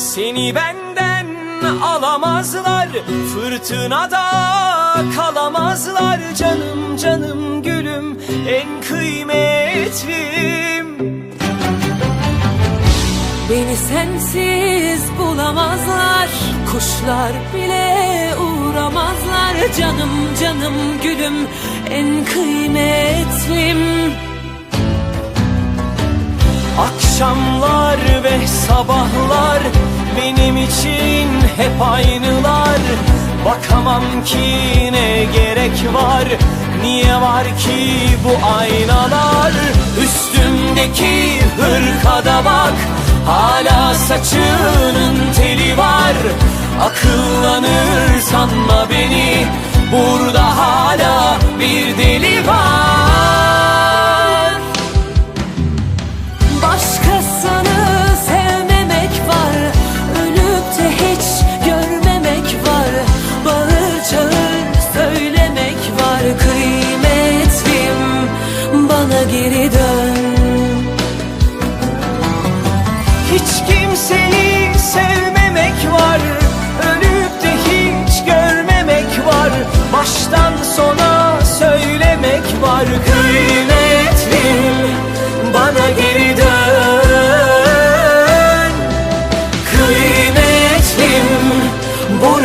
Seni benden alamazlar Fırtınada kalamazlar Canım canım gülüm en kıymetlim. Beni sensiz bulamazlar Kuşlar bile uğramazlar. Canım canım gülüm en kıymetlim. Akşamlar ve sabahlar için hep aynılar. Bakamam ki ne gerek var? Niye var ki bu aynalar? Üstümdeki hırkada bak. Hala saçının teli var. Akıllanır sanma beni. Burada geri dön. Hiç kimseyi sevmemek var Ölüp de hiç görmemek var. Baştan sona söylemek var Kıymetlim bana geri dön. Kıymetlim burada